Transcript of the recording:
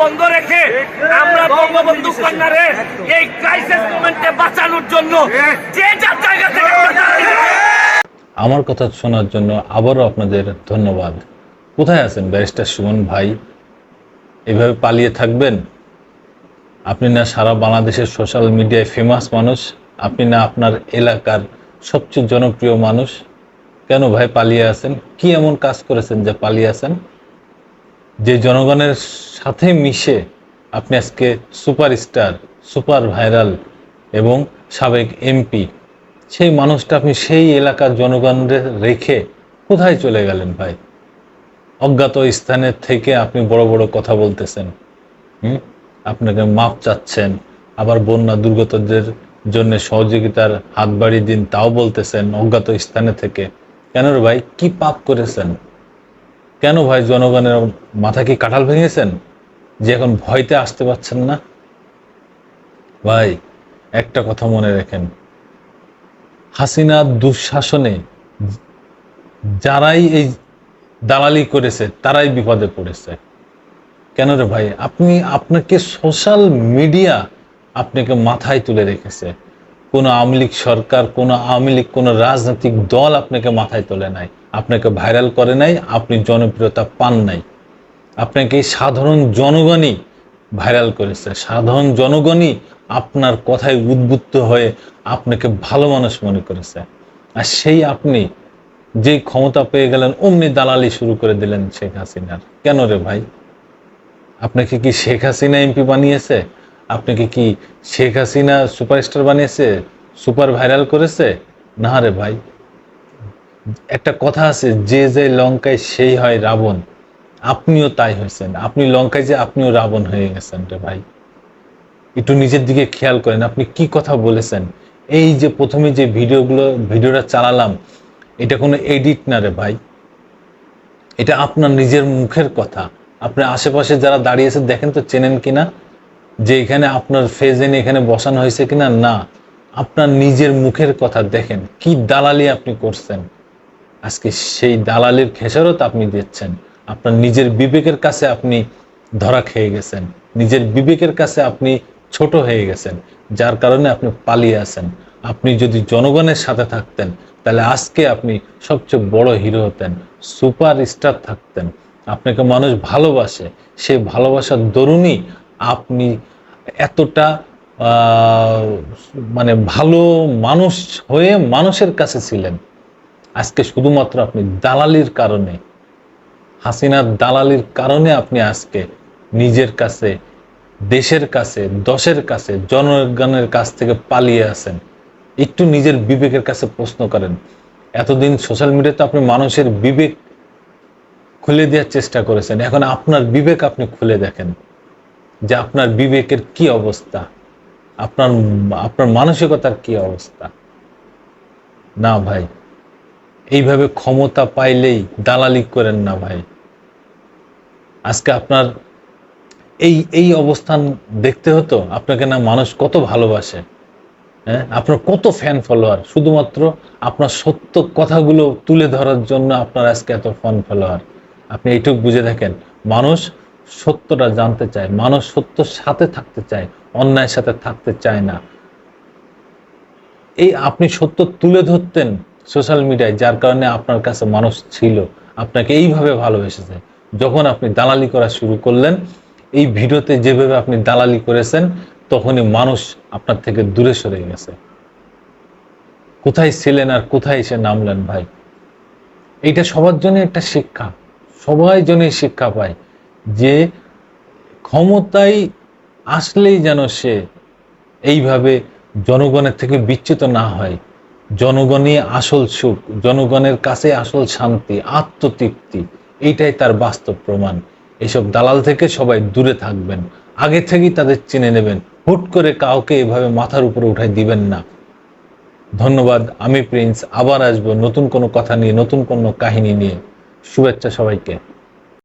বন্ধ রেখে আমরা বঙ্গবন্ধু কন্যারে এই ক্রাইসিস মোমেন্টে বাঁচানোর জন্য যে যার জায়গা থেকে আমরা কথা শোনার জন্য আবারও আপনাদের ধন্যবাদ। কোথায় আছেন ব্যারিস্টার সুমন ভাই? এভাবে পালিয়ে থাকবেন? আপনি না সারা বাংলাদেশের সোশ্যাল মিডিয়ায় ফেমাস মানুষ, আপনি না আপনার এলাকার সবচেয়ে জনপ্রিয় মানুষ। কেন ভাই পালিয়ে আছেন? কি এমন কাজ করেছেন যে পালিয়ে আছেন? যে জনগণের সাথে মিশে আপনি আজকে সুপারস্টার, সুপার ভাইরাল এবং সাবেক এমপি, সেই মানুষটা আপনি সেই এলাকার জনগণদের রেখে কোথায় চলে গেলেন ভাই? অজ্ঞাত স্থানের থেকে আপনি বড় বড় কথা বলতেছেন, হুম? আপনাকে মাপ চাচ্ছেন, আবার বন্যা দুর্গতদের জন্য সহযোগিতার হাত বাড়িয়ে দিন, তাও বলতেছেন অজ্ঞাত স্থানে থেকে। কেন ভাই? কি পাপ করেছেন? কেন ভাই জনগণের মাথা কি কাঁঠাল ভেঙেছেন? যে এখন ভয়তে আসতে পারছেন না? ভাই, একটা কথা মনে রাখেন। হাসিনার দুঃশাসনে যারাই এই দালালি করেছে, তারাই বিপদে পড়েছে। কেন রে ভাই? আপনি, আপনাকে সোশ্যাল মিডিয়া আপনাকে মাথায় তুলে রেখেছে। কোনো আওয়ামী লীগ সরকার, কোনো আওয়ামী লীগ, কোনো রাজনৈতিক দল আপনাকে মাথায় তোলে নাই। আপনাকে ভাইরাল করে নাই, আপনি জনপ্রিয়তা পান নাই। আপনাকে সাধারণ জনগণই ভাইরাল করেছে। সাধারণ জনগণই আপনার কথায় উদ্বুদ্ধ হয়ে আপনাকে ভালো মানুষ মনে করেছে। আর সেই আপনি যে ক্ষমতা পেয়ে গেলেন, অমনি দালালি শুরু করে দিলেন শেখ হাসিনার। কেন রে ভাই? আপনাকে কি শেখ হাসিনা এমপি বানিয়েছে? আপনাকে কি শেখ হাসিনা সুপারস্টার বানিয়েছে? সুপার ভাইরাল করেছে? না রে ভাই। একটা কথা আছে, যে যে লঙ্কায় সেই হয় রাবণ, আপনিও তাই হয়েছেন। আপনি লঙ্কায় যে আপনিও রাবণ হয়ে গেছেন রে ভাই। একটু নিজের দিকে খেয়াল করেন, আপনি কি কথা বলেছেন? এই যে প্রথমে যে ভিডিওগুলো, ভিডিওটা চালালাম, এটা কোনো এডিট না রে ভাই। এটা আপনার নিজের মুখের কথা। আপনার আশেপাশে যারা দাঁড়িয়েছে দেখেন তো, চেনেন কিনা? যে এখানে আপনার ফেজেন এখানে বসানো হয়েছে কিনা? না। আপনার নিজের মুখের কথা দেখেন। কি দালালি আপনি করছেন? আজকে সেই দালালির খেসারত আপনি দিচ্ছেন। আপনার নিজের বিবেকের কাছে আপনি ধরা খেয়ে গেছেন। নিজের বিবেকের কাছে আপনি ছোট হয়ে গেছেন, যার কারণে আপনি পালিয়ে আছেন। আপনি যদি জনগণের সাথে থাকতেন, তাহলে আজকে আপনি সবচেয়ে বড় হিরো হতেন সুপার স্টার থাকতেন। আপনাকে মানুষ ভালোবাসে সেই ভালোবাসার দরুনই আপনি এতটা মানে ভালো মানুষ হয়ে মানুষের কাছে ছিলেন। আজকে শুধুমাত্র আপনি দালালির কারণে, হাসিনার দালালির কারণে আপনি আজকে নিজের কাছে, দেশের কাছে, দশের কাছে, জনগণের কাছ থেকে পালিয়ে আছেন একটু নিজের বিবেকের কাছে প্রশ্ন করেন। এতদিন সোশ্যাল মিডিয়াতে আপনি মানুষের বিবেক খুলে দেওয়ার চেষ্টা করেছেন। এখন আপনার বিবেক আপনি খুলে দেখেন যে আপনার বিবেকের কি অবস্থা, আপনার আপনার মানসিকতার কি অবস্থা। না ভাই এইভাবে ক্ষমতা পাইলেই দালালি করেন না ভাই। আজকে আপনার এই এই অবস্থান দেখতে হতো, আপনাকে না মানুষ কত ভালোবাসে হ্যাঁ? আপনার কত ফ্যান ফলোয়ার শুধুমাত্র আপনার সত্য কথাগুলো তুলে ধরার জন্য আপনার আজকে এত ফ্যান ফলোয়ার আপনি এইটুকু বুঝে দেখেন মানুষ সত্যটা জানতে চায়, মানুষ সত্যর সাথে থাকতে চায়, অন্যায়ের সাথে থাকতে চায় না। এই আপনি সত্য তুলে ধরতেন সোশ্যাল মিডিয়ায়, যার কারণে আপনার কাছে মানুষ ছিল, আপনাকে এইভাবে ভালোবেসেছে। যখন আপনি দালালি করা শুরু করলেন, এই ভিডিওতে যেভাবে আপনি দালালি করেছেন, তখনই মানুষ আপনার থেকে দূরে সরে গেছে। কোথায় ছিলেন আর কোথায় এসে নামলেন ভাই? এইটা সবার জন্য একটা শিক্ষা। সবাই জন্য শিক্ষা পায় যে ক্ষমতায় আসলেই যেন সে এইভাবে জনগণের থেকে বিচ্যুত না হয়। জনগণই আসল সুখ, জনগণের কাছে আসল শান্তি, আত্মতৃপ্তি, এইটাই তার বাস্তব প্রমাণ। এইসব দালাল থেকে সবাই দূরে থাকবেন, আগে থেকেই তাদের চিনে নেবেন, হুট করে কাউকে এভাবে মাথার উপরে উঠাই দিবেন না। ধন্যবাদ, আমি প্রিন্স, আবার আসব নতুন কোনো কথা নিয়ে, নতুন কোনো কাহিনী নিয়ে। শুভেচ্ছা সবাইকে।